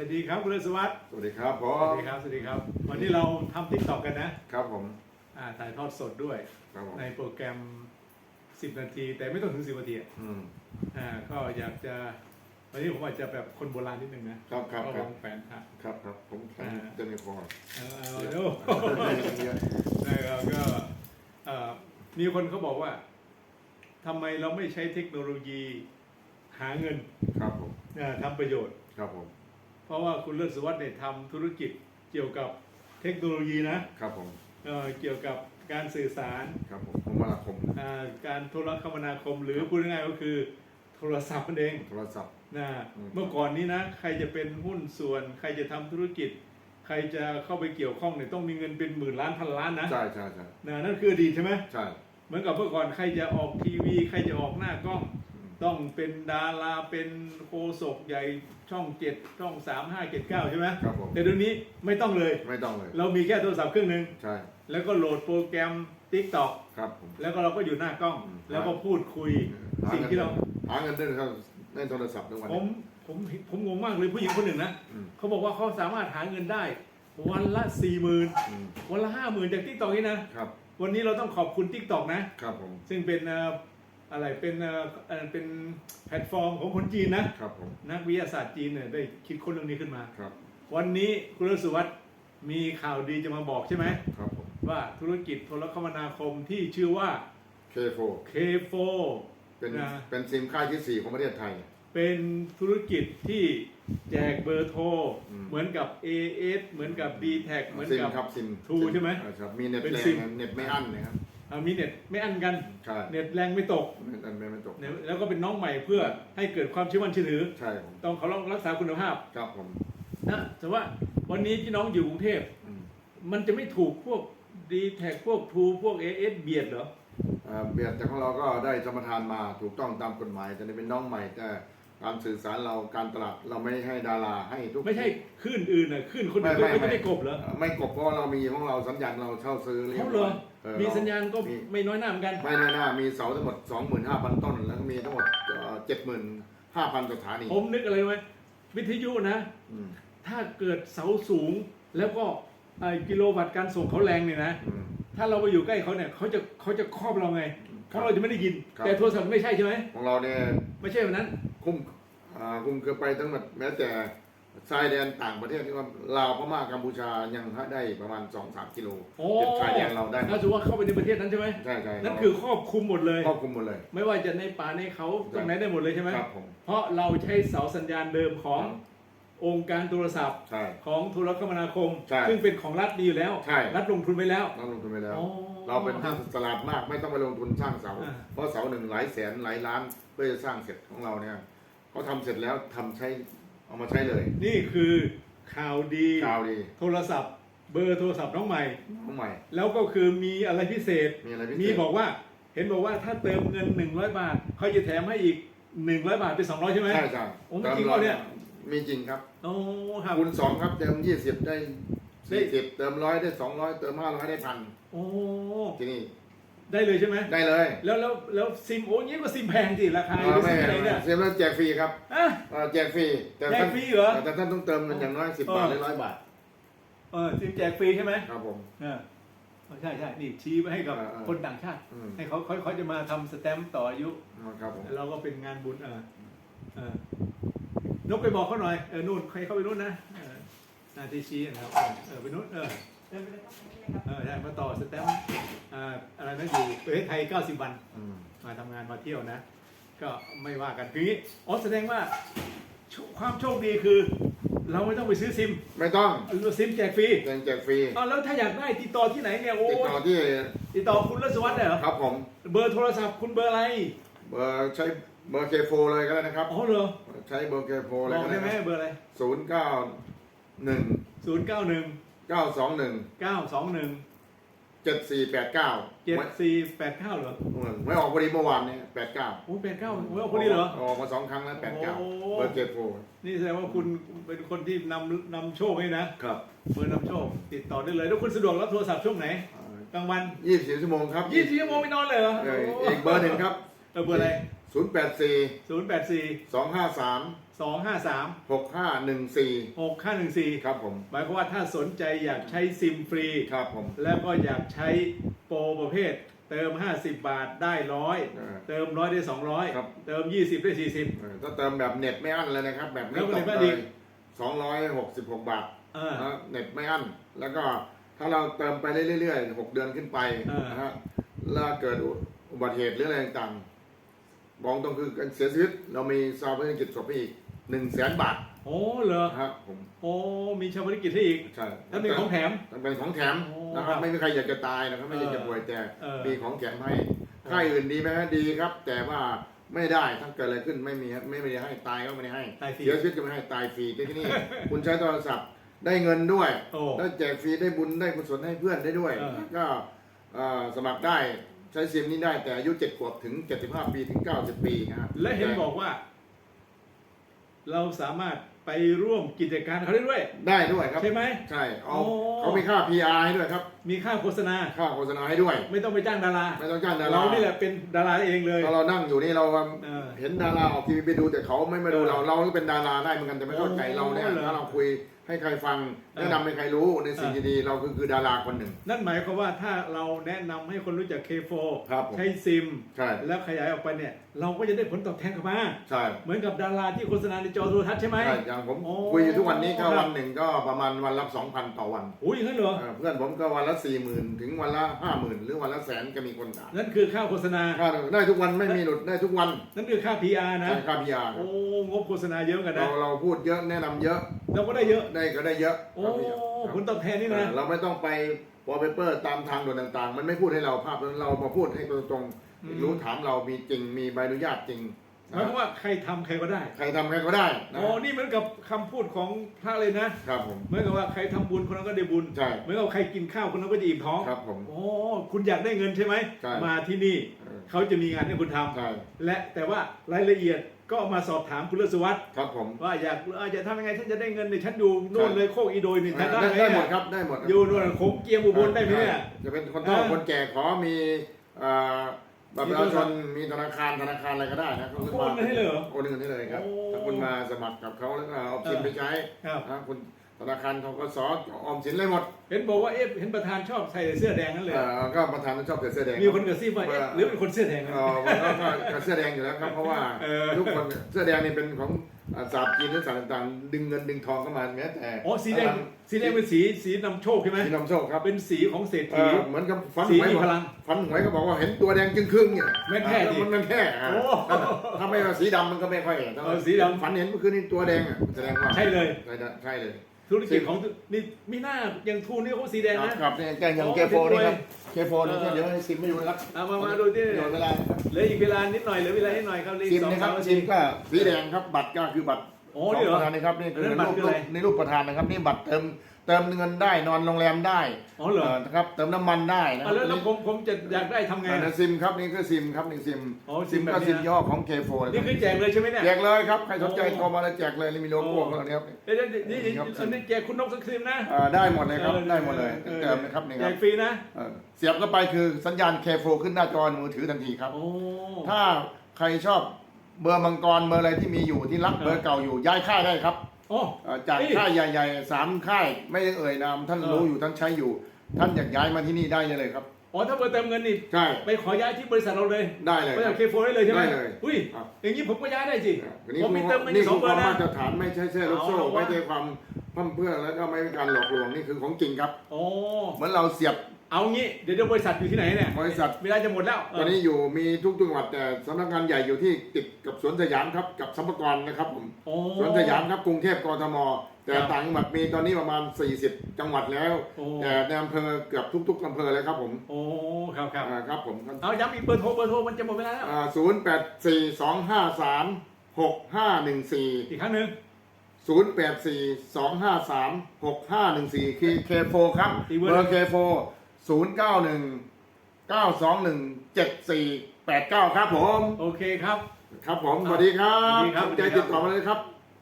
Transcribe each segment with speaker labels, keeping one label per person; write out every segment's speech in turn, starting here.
Speaker 1: วัสดีครับคุณเลศวัตร
Speaker 2: สวัสดีครับผ
Speaker 1: สวัส
Speaker 2: ม
Speaker 1: ดีครับสวัสดีครับ วันนี้เราทำทิกตอกกันนะ
Speaker 2: ครับผม
Speaker 1: อ่าถ่ายทอดสดด้วย
Speaker 2: ครับผม
Speaker 1: ในโปรแกรม 10 นาที แต่ไม่ต้องถึง 10 นาทีอะ
Speaker 2: อืม
Speaker 1: อ่าก็อยากจะ วันนี้ผมอาจจะแบบคนโบราณนิดนึงนะครับ
Speaker 2: ครับ
Speaker 1: ก็
Speaker 2: ครั
Speaker 1: วา
Speaker 2: บ
Speaker 1: งแผนครับ
Speaker 2: ครับครับผมแข่ง
Speaker 1: อ่า
Speaker 2: เจนนี่พอ
Speaker 1: เอาเอาดูนะครับก็เอ่อมีคนเขาบอกว่าทำไมเราไม่ใช้เทคโนโลยีหาเงิน
Speaker 2: ครับผม
Speaker 1: อ่าทำประโยชน์
Speaker 2: ครับผม
Speaker 1: เพ ราะว่าคุณเลิศสวัสดิ์เนี่ยทำธุรกิจเกี่ยวกับเทคโนโลยีนะครับ
Speaker 2: ผม
Speaker 1: เอ่อเกี่ยวกับการสื่อสาร
Speaker 2: ครับผมผมมาคม
Speaker 1: อ่าการโทรคมนาคมหรือพูดง่ายๆก็คือโทรศัพท์นั่นเอง
Speaker 2: โทรศัพท์
Speaker 1: นะ
Speaker 2: อืม
Speaker 1: เมื่อก่อนนี้นะใครจะเป็นหุ้นส่วน ใครจะทำธุรกิจ ใครจะเข้าไปเกี่ยวข้องเนี่ยต้องมีเงินเป็นหมื่นล้านพันล้านนะ
Speaker 2: ใช่ใช่ใช่
Speaker 1: นะนั่นคืออดีตใช่ไหม
Speaker 2: ใช่
Speaker 1: เหมือนกับเมื่อก่อนใครจะออกทีวี ใครจะออกหน้ากล้อง
Speaker 2: อืม
Speaker 1: ต้องเป็นดาราเป็นโคศกใหญ่ช่องเจ็ดช่องสามห้าเจ็ดเก้าใช่ไหม
Speaker 2: ครับผม
Speaker 1: แต่เดี๋ยวนี้ไม่ต้องเลย
Speaker 2: ไม่ต้องเลย
Speaker 1: เรามีแค่โทรศัพท์เครื่องหนึ่ง
Speaker 2: ใช่
Speaker 1: แล้วก็โหลดโปรแกรม TikTok
Speaker 2: ครับผม
Speaker 1: แล้วก็เราก็อยู่หน้ากล้อง
Speaker 2: อืม
Speaker 1: แล้วก็พูดคุย
Speaker 2: หา
Speaker 1: สิ่ง
Speaker 2: เงิน
Speaker 1: ที่เรา
Speaker 2: หาเงินได้ครับในโทรศัพท์ทุกวัน
Speaker 1: ผมผมผมงงมากเลยผู้หญิงคนหนึ่งนะ
Speaker 2: อืม
Speaker 1: เขาบอกว่าเขาสามารถหาเงินได้ วันละสี่หมื่น
Speaker 2: อืม
Speaker 1: วันละห้าหมื่นจาก TikTok นี่นะ
Speaker 2: ครับ
Speaker 1: วันนี้เราต้องขอบคุณ TikTok นะ
Speaker 2: ครับผม
Speaker 1: ซึ่งเป็นเอ่อ อะไรเป็นเอ่อเอ่อเป็นแพลตฟอร์มของคนจีนนะ
Speaker 2: ครับผม
Speaker 1: นักวิทยาศาสตร์จีนเนี่ยได้คิดค้นเรื่องนี้ขึ้นมา
Speaker 2: ครับ
Speaker 1: วันนี้คุณรสุวัสด์มีข่าวดีจะมาบอกใช่ไหม
Speaker 2: ครับผม
Speaker 1: ว่าธุรกิจโทรคมนาคมที่ชื่อว่า
Speaker 2: K4
Speaker 1: K4
Speaker 2: เป็น
Speaker 1: นะ
Speaker 2: เป็นซิมค่ายที่สี่ของประเทศไทย
Speaker 1: เป็นธุรกิจที่แจกเบอร์โทร
Speaker 2: อืม
Speaker 1: เหมือนกับ AS เหมือนกับ d t แทเหมือน
Speaker 2: ซิม
Speaker 1: กับ
Speaker 2: ครับซิม
Speaker 1: ทูใช่ไหม
Speaker 2: อ่าครับมีเน็ต
Speaker 1: เป็น
Speaker 2: แร
Speaker 1: ซิ
Speaker 2: ง
Speaker 1: ม
Speaker 2: เน็ตไม่อั้นนะครับ
Speaker 1: อ่ามีเน็ตไม่อั้นกัน
Speaker 2: ใช่
Speaker 1: เน็ตแรงไม่ตก
Speaker 2: เน็ตอันไม่ไม่ตก
Speaker 1: เนี่ยแล้วก็เป็นน้องใหม่เพื่อให้เกิดความเชื่อมั่นเชื่อถือ
Speaker 2: ใช่ผม
Speaker 1: ต้องเขาต้องรักษาคุณภาพ
Speaker 2: ครับผม
Speaker 1: นะแต่ว่าวันนี้ที่น้องอยู่กรุงเทพ
Speaker 2: อืม
Speaker 1: มันจะไม่ถูกพวก d t แทพวกทูพวก AS เบียดเหรอ
Speaker 2: อ่าเบียดแต่ของเราก็ได้สมรทานมาถูกต้องตามกฎหมายแต่นี่เป็นน้องใหม่ แต่การสื่อสารเราการตลาดเราไม่ให้ดาราให้ทุก
Speaker 1: ไม่ใช่คลื่นอื่นน่ะคลื่นคนอื่นก็ไม่ได้กบเหรอ
Speaker 2: ไม่กบเพราะว่าเรามีของเราสัญญาณเราเช่าซื้อเรีย
Speaker 1: เขา
Speaker 2: บ
Speaker 1: เหร
Speaker 2: ร้
Speaker 1: อ
Speaker 2: อย เออ
Speaker 1: มีสัญญาณก็
Speaker 2: มี
Speaker 1: ไม่น้อยหน้าเหมือนกัน
Speaker 2: ไม่แน่หน้ามีเสาทั้งหมด 25,000 ต้น แล้วก็มีทั้งหมด75,000สถานี
Speaker 1: ผมนึกอะไรรู้ไหมวิทยุนะ
Speaker 2: อืม
Speaker 1: ถ้าเกิดเสาสูงแล้วก็ไอ้กิโลวัตต์การส่งเขาแรงเนี่ยนะ
Speaker 2: อืม
Speaker 1: ถ้าเราไปอยู่ใกล้เขาเนี่ยเขาจะเขาจะครอบเราไง
Speaker 2: ค
Speaker 1: เพ
Speaker 2: รับ
Speaker 1: ราะเราจะไม่ได้ยิน
Speaker 2: ครับ
Speaker 1: แต่โทรศัพท์ไม่ใช่ใช่ไหม
Speaker 2: ของเราเนี่ย
Speaker 1: ไม่ใช่แบบนั้น
Speaker 2: คุ้มอ่าคุ้มเกือบไปทั้งหมดแม้แต่ ชายแดนต่างประเทศที่ว่าลาวพม่ากัมพูชายังได้ประมาณ 2-3 กิโล
Speaker 1: โอ้
Speaker 2: เก็บชายแดนเราได้หม
Speaker 1: ถ้า
Speaker 2: ด
Speaker 1: สมมติว่าเข้าไปในประเทศนั้นใช่ไหม
Speaker 2: ใช่ใช่
Speaker 1: นั่นคือครอบคลุมหมดเลย
Speaker 2: ครอบคลุมหมดเลย
Speaker 1: ไม่ว่าจะในป่าในเขาตรงไหนได้หมดเลยใช่ไหม
Speaker 2: ครับผม
Speaker 1: เพราะเราใช้เสาสัญญาณเดิมขององค์การโทรศัพท์
Speaker 2: ใช่
Speaker 1: ของโทรคมนาคม
Speaker 2: ใช่
Speaker 1: ซึ่งเป็นของรัฐดีอยู่แล้ว
Speaker 2: ใช่
Speaker 1: รัฐลงทุนไปแล้ว
Speaker 2: เราลงทุนไปแล้ว
Speaker 1: อ๋อ
Speaker 2: เราเป็นที่ตลาดมากไม่ต้องไปลงทุนสร้างเสา
Speaker 1: อ่า
Speaker 2: เพราะเสาหนึ่งหลายแสนหลายล้านเพื่อจะสร้างเสร็จของเราเนี่ยเขาทำเสร็จแล้วทำใช้ เอามาใช้เลย
Speaker 1: นี่คือข่าวดี
Speaker 2: ข่าวดี
Speaker 1: โทรศัพท์ เบอร์โทรศัพท์น้องใหม่
Speaker 2: น้องใหม่
Speaker 1: แล้วก็คือมีอะไรพิเศษ
Speaker 2: มีอะไรพิเศษ
Speaker 1: มีบอกว่า เห็นบอกว่าถ้าเติมเงิน 100 บาทเขาจะแถมให้อีก 100 บาทเป็น 200 ใช่ไหม
Speaker 2: ใช่ใช่
Speaker 1: โอ้จริงเหรอเนี่ย
Speaker 2: มีจริงครับ
Speaker 1: โอ้ครับ
Speaker 2: คูณสองครับเติมยี่สิบได้
Speaker 1: ได้
Speaker 2: สี่สิบเติมร้อยได้สองร้อยเติมห้าร้อยได้พัน
Speaker 1: โอ้
Speaker 2: ที่นี่
Speaker 1: ได้เลยใช่ไหม
Speaker 2: ได้เลย
Speaker 1: แล้วแล้วแล้วซิมโอ้ยงนี้ก็ซิมแพงสิราคา
Speaker 2: เออ
Speaker 1: ไม่
Speaker 2: ไม่
Speaker 1: ซิมอะไรเนี่ย
Speaker 2: เสียแล้วแจกฟรีครับ
Speaker 1: อะ
Speaker 2: เออแจกฟรีแต่
Speaker 1: แจก
Speaker 2: ท่าน
Speaker 1: ฟรีเหรอ
Speaker 2: แต่ท่านต้องเติมเงินอย่างน้อยสิบบาทหรือร้อยบาท
Speaker 1: เออซิมแจกฟรีใช่ไหม
Speaker 2: ครับผม
Speaker 1: เออใช่ใช่นี่ชี้ไว้ให้กับ
Speaker 2: เออเออ
Speaker 1: คนต่างชาติ
Speaker 2: อืม
Speaker 1: ให้เขาเขาเขาจะมาทำสแตมป์ต่ออายุ
Speaker 2: ครับผม
Speaker 1: เราก็เป็นงานบุญเออเออนกไปบอกเขาหน่อยเออนู่นใครเข้าไปนู่นนะเออนาทีชี้นะครับเออไปนู่นเออ เออใช่มาต่อสแตมป์อ่าอะไรนะอยู่ประเทศไทย 90 วัน
Speaker 2: อืม
Speaker 1: มาทำงานมาเที่ยวนะ ก็ไม่ว่ากันทีนี้อ๋อแสดงว่าโชความโชคดีคือ เราไม่ต้องไปซื้อซิม
Speaker 2: ไม่ต้อง
Speaker 1: ซิมแจกฟรี
Speaker 2: แจกแจกฟรี
Speaker 1: เอาแล้วถ้าอยากได้ติดต่อที่ไหนเนี่ยโอ้
Speaker 2: ติดต่อที่
Speaker 1: ติดต่อคุณรัศวัฒน์เหรอ
Speaker 2: ครับผม
Speaker 1: เบอร์โทรศัพท์คุณเบอร์อะไร
Speaker 2: เบอร์ใช้เบอร์เคโฟเลยก็ได้นะครับ
Speaker 1: อ๋อเหรอ
Speaker 2: ใช้เบอร์เคโฟ
Speaker 1: บ
Speaker 2: เลย
Speaker 1: อก
Speaker 2: ก็
Speaker 1: ได้
Speaker 2: ได้
Speaker 1: ไหมเบอร์อะไร
Speaker 2: ศูนย์เก้าหนึ่ง
Speaker 1: ศูนย์ เก้าหนึ่ง
Speaker 2: เก้าสองหนึ่ง
Speaker 1: เก้าสองหนึ่ง
Speaker 2: เจ็ดสี่แปดเก้า
Speaker 1: เจ็ดสี่แปดเก้าเหรอ
Speaker 2: ไม่ออกพอดีเมื่อวานเนี่ยแปดเก้า
Speaker 1: โอ้แปดเก้าโอ้ยพอดีเหรอ
Speaker 2: ออกมาสองครั้งแล้วแปดเก้า
Speaker 1: โอ้
Speaker 2: เบอร์เคโฟ
Speaker 1: นี่แสดงว่าคุณเป็นคนที่นำนำโชคให้นะครับเบอร์นำโชค ติดต่อได้เลย แล้วคุณสะดวกรับโทรศัพท์ช่วงไหนกลางวัน
Speaker 2: ยี่สิบชั่วโมงครับ
Speaker 1: ยี่สิบชั่วโมงไม่นอนเลยเหรอ
Speaker 2: เออ
Speaker 1: โอี
Speaker 2: กเบอร์หนึ่งครับ
Speaker 1: เออเบอร์อะไร
Speaker 2: ศูนย์แปดสี่
Speaker 1: ศูนย์แปดสี่
Speaker 2: สองห้าสาม
Speaker 1: สองห้าสาม
Speaker 2: หกห้าหนึ่งสี่
Speaker 1: หกห้าหนึ่งสี่
Speaker 2: ครับผม
Speaker 1: หมายความว่าถ้าสนใจอยากใช้ซิมฟรี
Speaker 2: ครับผม
Speaker 1: แล้วก็อยากใช้โปรประเภทเติม 50 บาทได้ร้อย
Speaker 2: เออ
Speaker 1: เติมร้อยได้
Speaker 2: ครับ
Speaker 1: 200 เติม 20 ได้ 40
Speaker 2: เออถ้าเติมแบบเน็ตไม่อั้นเลยนะครับ แบบไม่
Speaker 1: แล้วก็
Speaker 2: ต
Speaker 1: เน็
Speaker 2: ก
Speaker 1: ตไม่
Speaker 2: เล
Speaker 1: ดี
Speaker 2: ยสองร้อยหกสิบหกบาท
Speaker 1: เออ
Speaker 2: นะเน็ตไม่อั้น แล้วก็ถ้าเราเติมไปเรื่อยๆหกเดือนขึ้นไป
Speaker 1: เออ
Speaker 2: นะฮะแล้วเกิดอุบัติเหตุหรืออะไรต่าง ๆบอกตรงคือการเสียชีวิตเรามีซาวเพื่อกิจศพให้อีกหนึ่งแสนบาท
Speaker 1: โอ้เหรอ
Speaker 2: นะฮะผม
Speaker 1: โอ้มีชาวบริกิจให้อีก
Speaker 2: ใช่
Speaker 1: แล้วมีของแถม
Speaker 2: มันเป็นของแถม
Speaker 1: โอ้
Speaker 2: นะค
Speaker 1: ครั
Speaker 2: รับบไม่มีใครอยากจะตายนะครับไม่อยากจะ
Speaker 1: เออ
Speaker 2: ป่วยแต่
Speaker 1: เออ
Speaker 2: มีของแถมให้ค่ายอื่นดีไหมฮะดีครับ แต่ว่าไม่ได้ถ้าเกิดอะไรขึ้นไม่มีฮะไม่ได้ให้ตายก็ไม่ได้ให้
Speaker 1: ตายฟรี
Speaker 2: เสียชีวิตก็ไม่ให้ตายฟรีแต่ที่นี่คุณใช้โทรศัพท์ได้เงินด้วย
Speaker 1: โอ้
Speaker 2: แล้วแจกฟรีได้บุญได้กุศลให้เพื่อนได้ด้วย
Speaker 1: เออ
Speaker 2: ก็เอ่อสมัครได้ ใช้ซิมนี้ได้แต่อายุ7ขวบถึง75ปีถึง90ปีนะฮะ
Speaker 1: และเห็นบอกว่า เราสามารถไปร่วมกิจการเขาได้ด้วย
Speaker 2: ได้ด้วยครับ
Speaker 1: ใช่ไหม
Speaker 2: ใช่เอา
Speaker 1: โอ้
Speaker 2: เขามีค่า PR ให้ด้วยครับ
Speaker 1: มีค่าโฆษณา
Speaker 2: ค่าโฆษณาให้ด้วย
Speaker 1: ไม่ต้องไปจ้างดารา
Speaker 2: ไม่ต้องจ้างดารา
Speaker 1: เรานี่แหละเป็นดาราเองเลย
Speaker 2: พอเรานั่งอยู่นี่เรา
Speaker 1: เออ
Speaker 2: เห็นดาราออกทีวีไปดูแต่เขาไม่มาดู
Speaker 1: เออ
Speaker 2: เราเราก็เป็นดาราได้เหมือนกันแต่ไม่เข้าใจ
Speaker 1: โอ้
Speaker 2: เราเนี่ย
Speaker 1: เหรอ
Speaker 2: ถ้าเราคุยให้ใครฟัง
Speaker 1: เออ
Speaker 2: แนะนำให้ใครรู้ในสิ่ง
Speaker 1: เออ
Speaker 2: ดีๆเราคือคือดาราคนหนึ่ง
Speaker 1: นั่นหมายความว่าถ้าเราแนะนำให้คนรู้จัก K4
Speaker 2: ครับผม
Speaker 1: ใช้ซิม
Speaker 2: ใช่
Speaker 1: แล้วขยายออกไปเนี่ย เราก็จะได้ผลตอบแทนกลับมา
Speaker 2: ใช่
Speaker 1: เหมือนกับดาราที่โฆษณาในจอโทรทัศน์ใช่ไหม
Speaker 2: ใช่อย่างผม
Speaker 1: โอ้
Speaker 2: คุยอยู่ทุกวันนี้ก็
Speaker 1: ครับ
Speaker 2: วันหนึ่งก็ประมาณวันละสองพันต่อวัน
Speaker 1: โอ้ยอย่างนั้นเหรอ
Speaker 2: เออเพื่อนผมก็วันละสี่หมื่นถึงวันละห้าหมื่นหรือวันละแสนก็มีคนด่า
Speaker 1: นั่นคือค่าโฆษณา
Speaker 2: ค่าได้ทุกวันไม่มีหลุดได้ทุกวัน
Speaker 1: นั่นคือค่า PR นะ
Speaker 2: ใช่ค่าพิยา
Speaker 1: โอ้งบโฆษณาเยอะกัน
Speaker 2: เรา
Speaker 1: นะ
Speaker 2: เราพูดเยอะแนะนำเยอะ
Speaker 1: เราก็ได้เยอะ
Speaker 2: ได้ก็ได้เยอะ
Speaker 1: โอ้
Speaker 2: ครับพี่ครับ
Speaker 1: ผลตอบแทนนี่
Speaker 2: เอ
Speaker 1: นะ
Speaker 2: อเราไม่ต้องไปวอลเปเปอร์ตามทางด่วนต่าง ๆ มันไม่พูดให้เราภาพนั้นเรามาพูดให้ตรง
Speaker 1: อืม
Speaker 2: ๆรู้ถามเรามีจริงมีใบอนุญาตจริง
Speaker 1: หมายความว่าใครทำใครก็ได้
Speaker 2: ใครทำใครก็ได้นะ
Speaker 1: โอ้นี่เหมือนกับคำพูดของพระเลยนะ
Speaker 2: ครับผม
Speaker 1: เหมือนกับว่าใครทำบุญคนนั้นก็ได้บุญ
Speaker 2: ใช่
Speaker 1: เหมือนกับใครกินข้าวคนนั้นก็จะอิ่มท้อง
Speaker 2: ครับผม
Speaker 1: โอ้คุณอยากได้เงินใช่ไหม
Speaker 2: ใช่
Speaker 1: มาที่นี่
Speaker 2: เออ
Speaker 1: เขาจะมีงานให้คุณทำ
Speaker 2: ใช่
Speaker 1: และแต่ว่ารายละเอียดก็มาสอบถามคุณเลศวัตร
Speaker 2: ครับผม
Speaker 1: ว่าอยากเออจะทำยังไงฉันจะได้เงินเนี่ยฉันอยู่โน่น
Speaker 2: ใช่
Speaker 1: เลยโคกอีโดยนี่ฉันได้
Speaker 2: ได้
Speaker 1: ไหม
Speaker 2: ได้หม
Speaker 1: เนี่
Speaker 2: ด
Speaker 1: ย
Speaker 2: ครับได้หมดครับ
Speaker 1: อยู่โน่นโคงเกียมอุบลได้ไหมเนี่ย
Speaker 2: จะเป็นคนเฒ่า
Speaker 1: เออ
Speaker 2: คนแก่ขอมีเอ่อ บัตรประชาชนมีธนาคารธนาคารอะไรก็ได้นะเขา
Speaker 1: โอนเงินให้เลยเหรอ
Speaker 2: โอนเงินให้เลยครับ
Speaker 1: โอ้
Speaker 2: ถ้าคุณมาสมัครกับเขาแล้วก็เอาซิม
Speaker 1: เออ
Speaker 2: ไปใช้
Speaker 1: ครับ
Speaker 2: นะคุณธนาคารทกสออมสินอะไรหมด
Speaker 1: เห็นบอกว่าเอ๊ะเห็นประธานชอบใส่เสื้อแดงนั่นเลย
Speaker 2: เอ่อก็ประธานชอบใส่เสื้อแดง
Speaker 1: มีคนกระซิบว่าเอ๊ะหรือเป็นคนเสื้อแดงนะ
Speaker 2: เอ่อมันก็ก็ก็เสื้อแดงอยู่แล้วครับ เพราะว่า
Speaker 1: เออ
Speaker 2: ทุกคนเสื้อแดงนี่เป็นของอ่า ศาสตร์จีนหรือศาสตร์ต่างๆดึงเงินดึงทองเข้ามาแม้แต่
Speaker 1: อ๋อสีแดงสีแดงเป็นสีสีนำโชคใช่ไหม
Speaker 2: ที่นำโชคครับ
Speaker 1: เป็นสีของเศรษ
Speaker 2: เอ
Speaker 1: ฐี
Speaker 2: อเหมือนกับฟัน
Speaker 1: สี
Speaker 2: หวย
Speaker 1: มี
Speaker 2: บอก
Speaker 1: พลัง
Speaker 2: ฟันหวยก็บอกว่าเห็นตัวแดงจึงครึ่งเนี่ย
Speaker 1: แม่นแท้ดิ
Speaker 2: มันมันแท้อะ
Speaker 1: โอ้
Speaker 2: ถ้าไม่ว่าสีดำมันก็ไม่ค่อย
Speaker 1: เออสีดำ
Speaker 2: ฝันเห็นเมื่อคืนนี่ตัวแดงอะแสดงว่า
Speaker 1: ใช่เลย
Speaker 2: ใช่ได้ใช่เลย
Speaker 1: ธุรกิจของนี่มีหน้าอย่างทูนนี่เขาสีแดง
Speaker 2: ครับ
Speaker 1: นะ ครับ
Speaker 2: เนี่ยแกอย่าง
Speaker 1: โอ้
Speaker 2: เคโฟนี่ครับเคโฟนี่
Speaker 1: เออ
Speaker 2: เดี๋ยวให้ซิมไม่อยู่นะครับ
Speaker 1: เอามามาดูที่
Speaker 2: เดี๋ยวเวลานะครับ
Speaker 1: เหลืออีกเวลานิดหน่อยเหลือเวลานิดหน่อยครับเหลืออี
Speaker 2: ซิ
Speaker 1: ก
Speaker 2: ม
Speaker 1: สอง
Speaker 2: นะครับ
Speaker 1: สามนา
Speaker 2: ซิ
Speaker 1: ที
Speaker 2: มก็สีแดงครับบัตรก็คือบัตร
Speaker 1: โอ้นี่เหรอ
Speaker 2: ของประธานนะครับนี่คือ
Speaker 1: อันนั้นบัตรคืออะไร
Speaker 2: ในรูปประธานนะครับ นี่บัตรเติมเติมเงินได้นอนโรงแรมได้
Speaker 1: อ๋อเหรอ
Speaker 2: นะครับเติมน้ำมันได้นะค
Speaker 1: อะ
Speaker 2: รับ
Speaker 1: แล้วแล้วผมผมจะอยากได้ทำไง
Speaker 2: อ่า
Speaker 1: อะ
Speaker 2: นะซิมครับนี่คือซิมครับนี่ซิม
Speaker 1: อ๋อซิ
Speaker 2: ซิ
Speaker 1: ม
Speaker 2: ม
Speaker 1: แบบ
Speaker 2: ก็
Speaker 1: นี้นะ
Speaker 2: ซิมย่อของเคโฟ
Speaker 1: นี่คือแจกเลยใช่ไหมเนี่ย
Speaker 2: แจกเลยครับใครสนใจ
Speaker 1: โอ้
Speaker 2: โทรมาแล้วแจกเลยนี่มีโลโก้ของเราเนี่ยครับ
Speaker 1: เดี๋ยวเดี๋ยวนี่นี่
Speaker 2: ครับ
Speaker 1: อันนี้แจกคุณนกสักซิมนะ
Speaker 2: อ่าได้หมดเลยครับ
Speaker 1: ออ
Speaker 2: ได้หมดเลย
Speaker 1: ออ
Speaker 2: เติมนะครับนี่
Speaker 1: แจ
Speaker 2: ครับ
Speaker 1: กฟรีนะ
Speaker 2: เออเสียบเข้าไปคือสัญญาณเคโฟขึ้นหน้าจอมือถือทันทีครับ
Speaker 1: โอ้
Speaker 2: ถ้าใครชอบ เบอร์มังกรเบอร์อะไรที่มีอยู่ที่รัก
Speaker 1: เออ
Speaker 2: เบอร์เก่าอยู่ย้ายค่ายได้ครับ
Speaker 1: โอ้
Speaker 2: เอ่อจาก
Speaker 1: เฮ้ย
Speaker 2: ค่ายใหญ่ๆสามค่ายไม่ได้เอ่ยนามท่าน
Speaker 1: เออ
Speaker 2: รู้อยู่ท่านใช้อยู่ ท่านอยากย้ายมาที่นี่ได้เลยครับ
Speaker 1: อ๋อถ้าเบอร์เติมเงินนี่
Speaker 2: ใช่
Speaker 1: ไปขอย้ายที่บริษัทเราเลย
Speaker 2: ได้เลย
Speaker 1: บริ
Speaker 2: ค
Speaker 1: ษั
Speaker 2: รั
Speaker 1: ท
Speaker 2: บ
Speaker 1: เคโฟได้เลยใช่ไหม
Speaker 2: ได้เลย
Speaker 1: อุ้ย
Speaker 2: ครับ
Speaker 1: อย่างนี้ผมก็ย้ายได้สิ
Speaker 2: อันนี้
Speaker 1: ผมมีเติมเงินอ
Speaker 2: นี่
Speaker 1: ยู่ส
Speaker 2: คืออง
Speaker 1: เบ
Speaker 2: ค
Speaker 1: อ
Speaker 2: วาม
Speaker 1: ร์นะ
Speaker 2: มาตรฐานไม่ใช่แช่ลูกโซ่
Speaker 1: เอาละวะ
Speaker 2: ไม่ใช่ความพั่มเพรื่อแล้วก็ไม่เป็นการหลอกลวงนี่คือของจริงครับ
Speaker 1: โอ้
Speaker 2: เหมือนเราเสียบ
Speaker 1: เอางี้เดี๋ยวเดี๋ยวบริษัทอยู่ที่ไหนเนี่ย
Speaker 2: บริษัท
Speaker 1: เวลาจะหมดแล้ว
Speaker 2: ตอนนี้อยู่มีทุกจังหวัดแต่สำนักงานใหญ่อยู่ที่ติดกับสวนสยามครับกับสัมภากรนะครับผม
Speaker 1: โอ้
Speaker 2: สวนสยามครับกรุงเทพกทม แต่
Speaker 1: ครับ
Speaker 2: ต่างจังหวัดมีตอนนี้ประมาณ 40 จังหวัดแล้ว
Speaker 1: โอ้
Speaker 2: แต่ในอำเภอเกือบทุก ๆอำเภอเลยครับผม
Speaker 1: โอ้ครับครับ
Speaker 2: อ่าครับผม
Speaker 1: เอาย้ำอีกเบอร์โทรเบอร์โทรมันจะหมดเวลาแล้ว
Speaker 2: ศูนย์แปดสี่สองห้าสามหกห้าหนึ่งสี่
Speaker 1: อีกครั้งหนึ่ง
Speaker 2: ศูนย์แปดสี่สองห้าสามหกห้าหนึ่งสี่คือเคโฟครับ
Speaker 1: อีกเบอร์
Speaker 2: เบอร์เคโฟ ศูนย์เก้าหนึ่งเก้าสองหนึ่งเจ็ดสี่แปดเก้าครับผม
Speaker 1: โอเคครับ
Speaker 2: ครับผมสวัสดีครั
Speaker 1: สวั
Speaker 2: บ
Speaker 1: สดีครับ
Speaker 2: สนใจติดต่อมาเลยครับ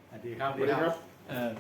Speaker 1: สวัสดีครับ
Speaker 2: สวัสดีครับ
Speaker 1: เออ